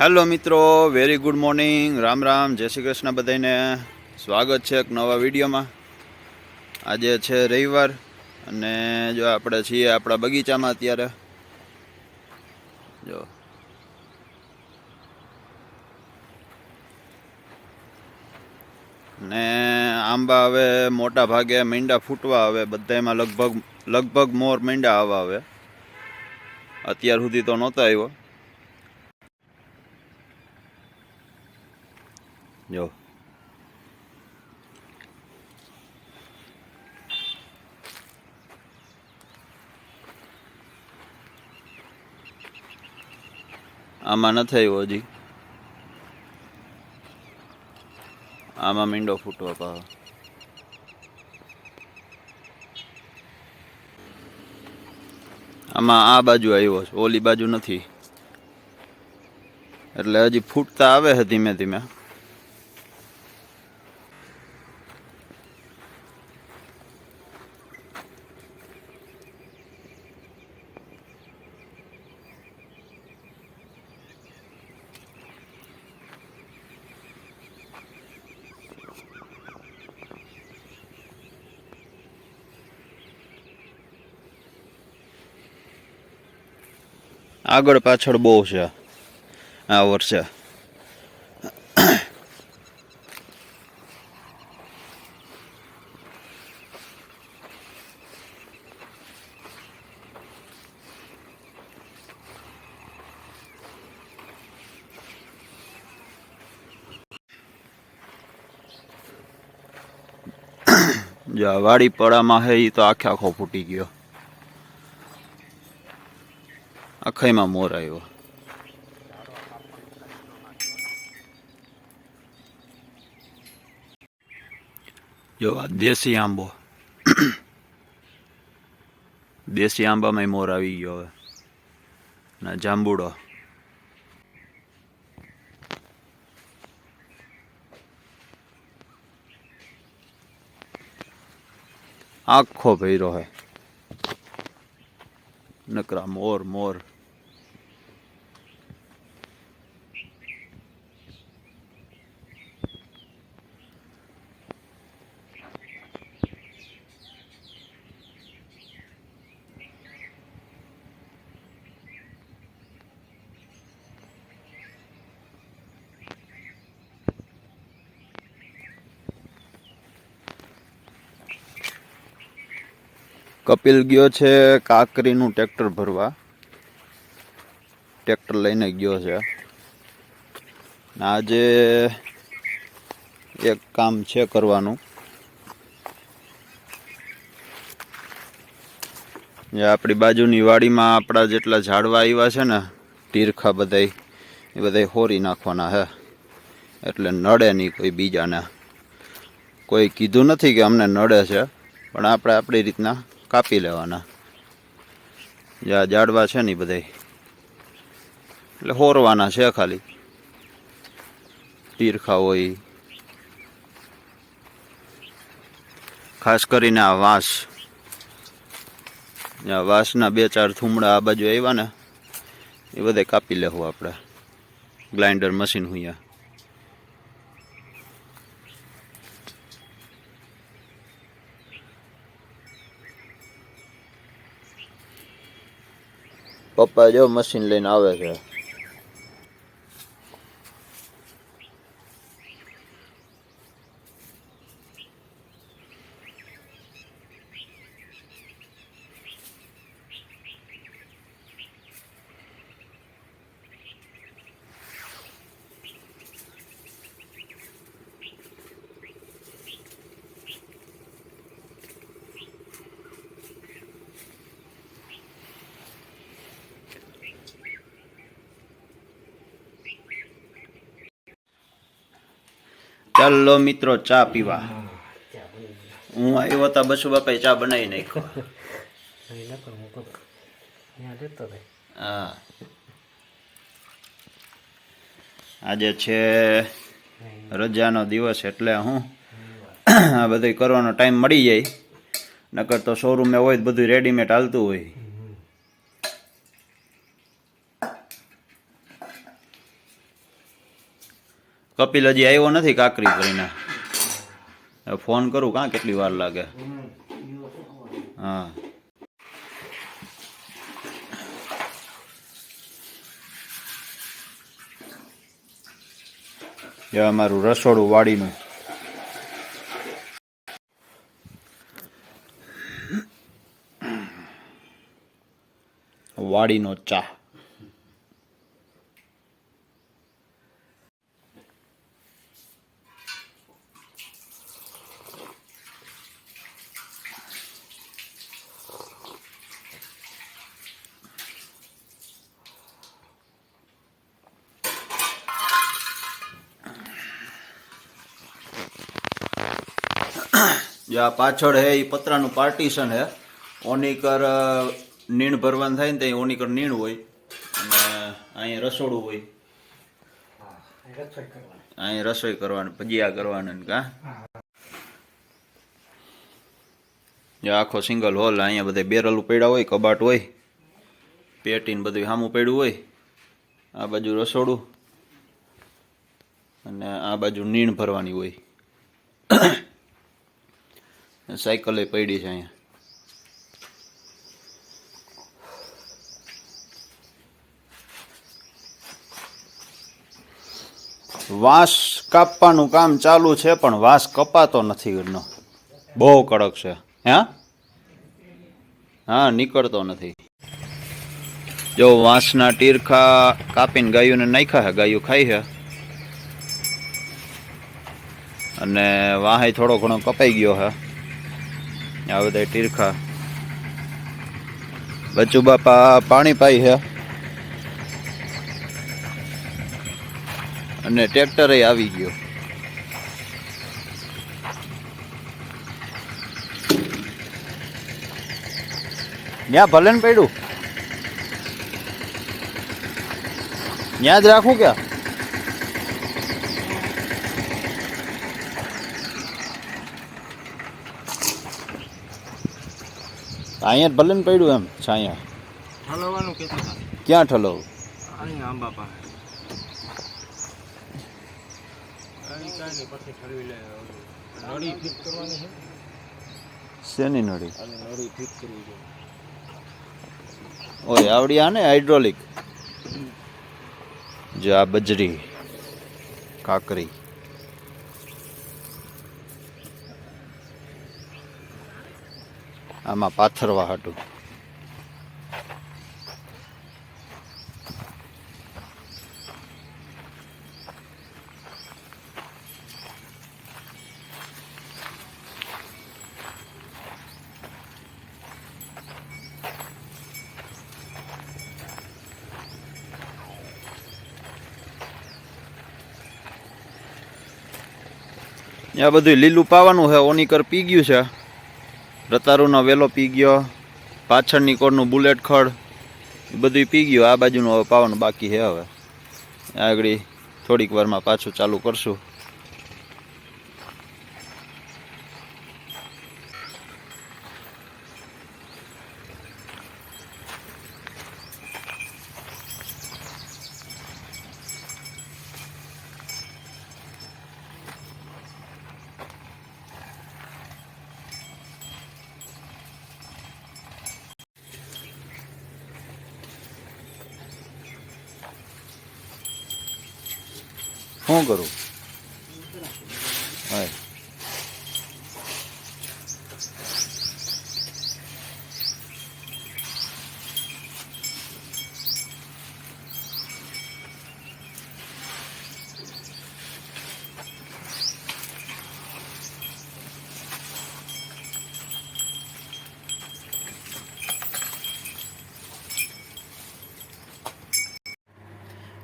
Hello મિત્રો very good morning Ram Ram, જય શ્રી કૃષ્ણ બધાને સ્વાગત છે એક નવા વિડીયોમાં. આજે છે રવિવાર અને જો આપણે છીએ આપણા બગીચામાં અત્યારે. જો. ને આંબા હવે મોટા ભાગે મીંડા ફૂટવા આવે બધામાં લગભગ લગભગ મોર મીંડા આવવા આવે. અત્યાર સુધી તો નહોતા આવ્યો. જો આમાં નથી આવ્યો હજી આમાં મીંડો ફૂટવા પાવ આમાં આ બાજુ આવ્યો ઓલી બાજુ નથી એટલે હજી ફૂટતા આવે છે ધીમે ધીમે આગળ પાછળ બહુ છે આ વર્ષે. જો આ વાડી પડામાં હે એ તો આખે આખો ફૂટી ગયો. આખાઈમાં મોર આવ્યો જો આ દેશી આંબો દેશી આંબામાં મોર આવી ગયો હવે ના જાંબુડો આખો ભૈરો હે નકરા મોર મોર કપિલ ગયો છે કાકરીનું ટ્રેક્ટર ભરવા. ટ્રેક્ટર લઈને ગયો છે. આજે એક કામ છે કરવાનું. જે આપણી બાજુની વાડીમાં આપણા જેટલા ઝાડવા આવ્યા છે ને તીરખા બધાય, એ બધાય હોરી નાખવાના હે. એટલે નડે નહીં કોઈ બીજાને. કોઈ કીધું નથી કે અમને નડે છે, પણ આપણે આપણી રીતના કાપી લેવાના. જે આ ઝાડવા છે ને બધાય. એટલે હોરવાના છે ખાલી. તીરખા હોય. ખાસ કરીને આ વાંસ. આ વાંસના બે ચાર થૂમડા આ બાજુ આવ્યા ને એ બધે કાપી લેવું આપણે ગ્લાઇન્ડર મશીન હુંયા. પપ્પા જો મશીન લઈને આવે છે. ચાલો મિત્રો, ચા પીવા. હું આવ્યો હતા બસુ બાપાએ ચા બનાવી નાખ્યો. હું. આજે છે રજાનો દિવસ એટલે હું આ બધું કરવાનો ટાઈમ મળી જાય. નકર તો શોરૂમે હોય બધું રેડીમેડ હાલતું હોય. કપિલ હજી આવ્યો નથી કાકરી કરીને. ફોન કરું કાં કેટલી વાર લાગે? હા. જે અમારું રસોડું વાડીનું. વાડીનો ચા. જે આ પાછળ હે એ પતરાનું પાર્ટીશન હે. ઓનીકર નીણ ભરવાનું થાય ને ત્યાં ઓનીકર નીણ હોય. અને અહીંયા રસોડું હોય. અહીંયા રસોઈ કરવાની, ભજીયા કરવાના ને કા. જે આખો સિંગલ હોલ, અહીંયા બધે બેરલ પડ્યા હોય, કબાટ હોય. પેટી ને બધું સામું પડ્યું હોય. આ બાજુ રસોડું. અને આ બાજુ નીણ ભરવાની હોય. સાયકલે પડી છે અહીંયા. વાંસ કાપવાનું કામ ચાલુ છે, પણ વાંસ કપાતો નથી ઘરનો. બહુ કડક છે. હા? હા, નીકળતો નથી. જો વાંસના ટીરખા કાપીને ગાયોને નાખ્યા છે, ગાયો ખાઈ છે. અને વાહે થોડો ઘણો કપાઈ ગયો છે. આ બધા ટીરખા. બચ્ચુ બાપા પાણી પાઈ છે. અને ટ્રેક્ટરે આવી ગયો. ત્યાં ભલે ને પડ્યું? ત્યાં જ રાખું ક્યાં? અહીંયા ભલે ને પડ્યું એમ છાયા. ઠલવવાનું કહેતા ક્યાં ઠલો અહીંયા આંબા પાસે શેની નળી? ઓય આવડી આ ને હાઇડ્રોલિક જો આ બજરી કાકરી. આમાં પાથરવા હતું આ બધું લીલું પાવાનું છે ઓની કર પી ગયું છે. રતારુનો વેલો પી ગયો, પાછળની કોરનું બુલેટ ખડ, એ બધું પી ગયું. આ બાજુનું હવે પાવાનું બાકી છે હવે. આગળ થોડીક વારમાં પાછું ચાલુ કરશું. શું કરું.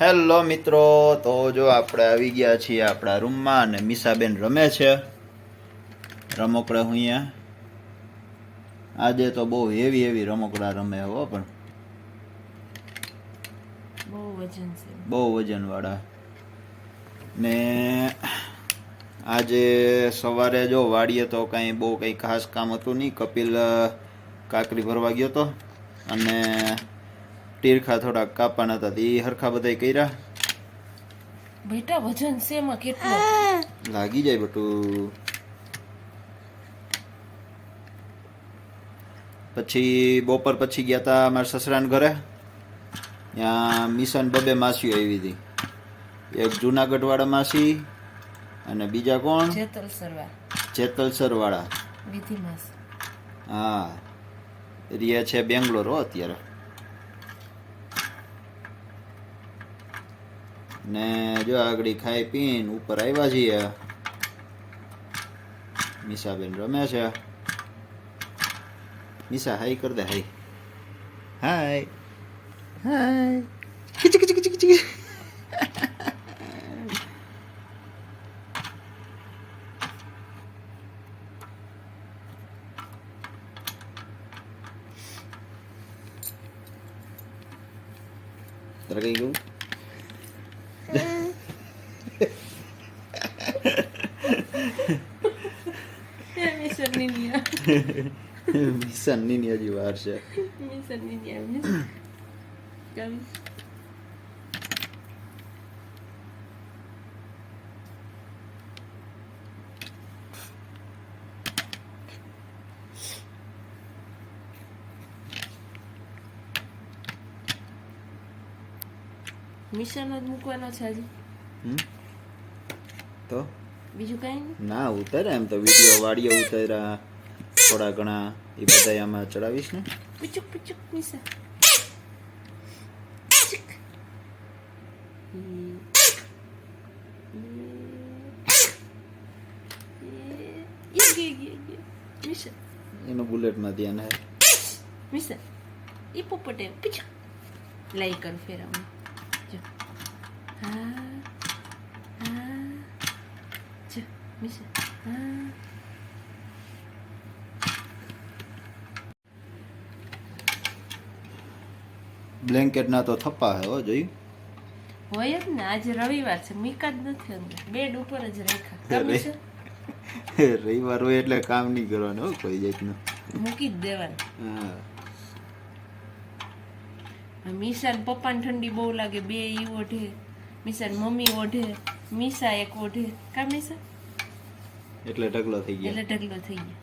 હેલો મિત્રો તો જો આપણે આવી ગયા છીએ આપણા રૂમમાં અને મીસાબેન રમે છે. રમકડા હું અહીંયા. આજે તો બહુ હેવી હેવી રમકડા રમે હો પણ. બહુ વજનવાળા. ને આજે સવારે જો વાડીએ તો કાંઈ બહુ કંઈ ખાસ કામ હતું નહીં. કપિલ કાકરી ભરવા ગયો તો. અને ટીરખા થોડા કાપાના હતા એ હરખા બધા કર્યા. બેટા વજન છે એમાં કેટલું? લાગી જાય બટું. પછી બપોર પછી ગયા તા મારા સસરાના ઘરે. ત્યાં મિશન બબે માસીઓ આવી હતી. એક જુનાગઢ વાળા માસી અને બીજા કોણ? જેતલસર વાળા હા. રિયા છે બેંગ્લોર હો અત્યારે. ને જો આગળ ખાઈ પીને ઉપર આવ્યા છીએ. મીસાબેન રમે છે. મીસા હાઈ કર દે હાઈ હાય. હાય. કિચ કિચ કિચ કિચ તારે કઈ ગયું મિશન નિનિયા મિશનની જી વાર છે મિશન નિનિયા મિસ કવિ મિશન જ મૂકવાનો છે હજી? તો બીજું કાંઈ ના ઉતારે એમ તો. વીડિયો વાડીઓ ઉતાર્યા. થોડા ઘણા એ બધા આમાં ચડાવીશ ને. પૂચુક પૂચુક મિસા એનો બુલેટમાં ધ્યાન હે. મિસા પોપટે. પૂચુક. લાઈ કર ફેરાવું જો હા. જો Ah. બ્લેન્કેટના તો થપ્પા હે હો જોયું? હોય જ ને આજે રવિવાર છે મીકા જ નથી અંદર. બેડ ઉપર જ રાખ્યા? રવિવાર હોય એટલે કામ નહીં કરવાનું હો કોઈ જાતનું. મૂકી જ દેવાનું. હા. મીસાન પપ્પાને ઠંડી બહુ લાગે બે ઈ ઓઢે મીસાન મમ્મી ઓઢે મીસા એક ઓઢે. કા મીસા એટલે ઢગલો થઈ ગયા. એટલે ઢગલો થઈ ગયો.